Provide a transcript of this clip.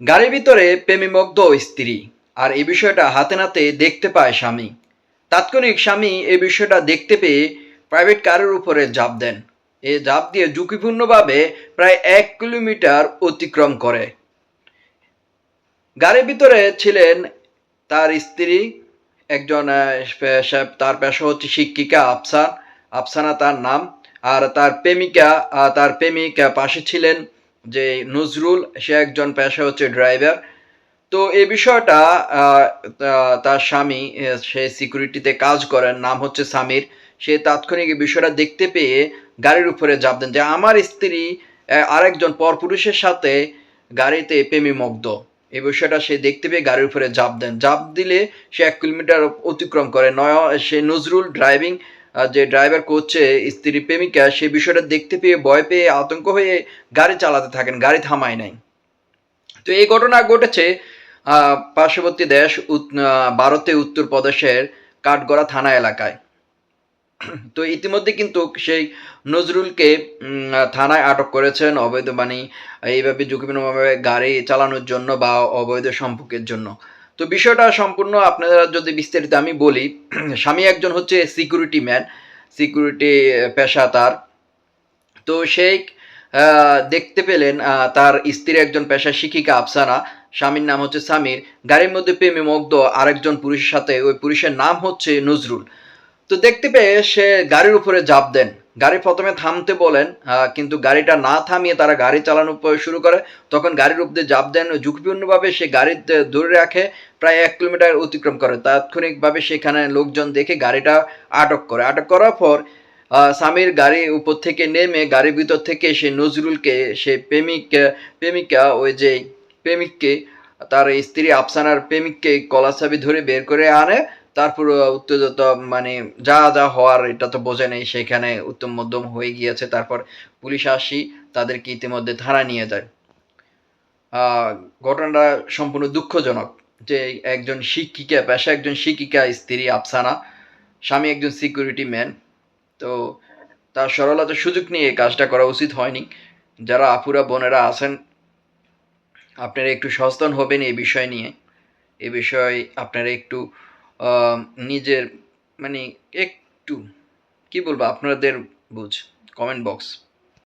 গাড়ির ভিতরে প্রেমীমগ্ধ স্ত্রী, আর এই বিষয়টা হাতে নাতে দেখতে পায় স্বামী। তাৎক্ষণিক স্বামী এই বিষয়টা দেখতে পেয়ে প্রাইভেট কারের উপরে ঝাঁপ দেন। এ ঝাঁপ দিয়ে ঝুঁকিপূর্ণভাবে প্রায় এক কিলোমিটার অতিক্রম করে। গাড়ির ভিতরে ছিলেন তার স্ত্রী, একজন তার পেশা হচ্ছে শিক্ষিকা আফসান। আফসানা তার নাম। আর তার প্রেমিকা তার প্রেমিকা পাশে ছিলেন যে নজরুল, সে একজন পেশা হচ্ছে ড্রাইভার তো এই বিষয়টা তার স্বামী সে সিকিউরিটিতে কাজ করেন, নাম হচ্ছে সামির। সে তাৎক্ষণিক বিষয়টা দেখতে পেয়ে গাড়ির উপরে চাপ দেন যে, আমার স্ত্রী আরেকজন পরপুরুষের সাথে গাড়িতে প্রেমীমগ্ধ। এই বিষয়টা সে দেখতে পেয়ে গাড়ির উপরে জাপ দেন। জাপ দিলে সে এক কিলোমিটার অতিক্রম করে। নয়, সে নজরুল ড্রাইভিং যে ড্রাইভার করছে, স্ত্রী প্রেমিকা, সে বিষয়টা দেখতে পেয়ে, ভয় পেয়ে, আতঙ্ক হয়ে গাড়ি চালাতে থাকেন, গাড়ি থামায় নাই। তো এই ঘটনা ঘটেছে পার্শ্ববর্তী দেশ ভারতে উত্তরপ্রদেশের কাঠগড়া থানা এলাকায়। তো ইতিমধ্যে কিন্তু সেই নজরুলকে থানায় আটক করেছেন অবৈধ মানে এইভাবে ঝুঁকিপূর্ণভাবে গাড়ি চালানোর জন্য বা অবৈধ সম্পর্কের জন্য। তো বিষয়টা সম্পূর্ণ আপনারা যদি বিস্তারিত আমি বলি, স্বামী একজন হচ্ছে সিকিউরিটি ম্যান সিকিউরিটি পেশা তার তো সেই দেখতে পেলেন তার স্ত্রী একজন পেশা শিক্ষিকা আফসানা, স্বামীর নাম হচ্ছে সামির। গাড়ির মধ্যে প্রেমে মুগ্ধ আরেকজন পুরুষের সাথে, ওই পুরুষের নাম হচ্ছে নজরুল। তো দেখতে পেয়ে সে গাড়ির উপরে জাপ দেন। গাড়ি প্রথমে থামতে বলেন কিন্তু গাড়িটা না থামিয়ে তারা গাড়ি চালানো শুরু করে। তখন গাড়ির উপরে জাপ দেন ঝুঁকিপূর্ণভাবে সে গাড়িতে ধরে রাখে, প্রায় এক কিলোমিটার অতিক্রম করে। তাৎক্ষণিকভাবে সেখানে লোকজন দেখে গাড়িটা আটক করে। আটক করার পর স্বামীর গাড়ি উপর থেকে নেমে গাড়ির ভিতর থেকে সে নজরুলকে, সে প্রেমিক, প্রেমিকা, ওই যে প্রেমিককে, তার স্ত্রী আফসানার প্রেমিককে কলা চাবি ধরে বের করে আনে। তারপর উত্তেজিত মানে যা যা হওয়ার এটা তো বোঝে নেই, সেখানে উত্তম মধ্যম হয়ে গিয়েছে, তারপর পুলিশ আসি, তাদেরকে ইতিমধ্যে থানায় নিয়ে যায়। ঘটনাটা সম্পূর্ণ দুঃখজনক যে একজন শিক্ষিকা, পেশা একজন শিক্ষিকা, স্ত্রী আফসানা, স্বামী একজন সিকিউরিটি ম্যান তো তার সরলতার সুযোগ নিয়ে কাজটা করা উচিত হয়নি। যারা আপুরা, বোনেরা আছেন, আপনারা একটু সচেতন হবেন এই বিষয় নিয়ে। এ বিষয়ে আপনারা একটু নিজের মানে একটু কি বলব আপনাদের বুঝ কমেন্ট বক্স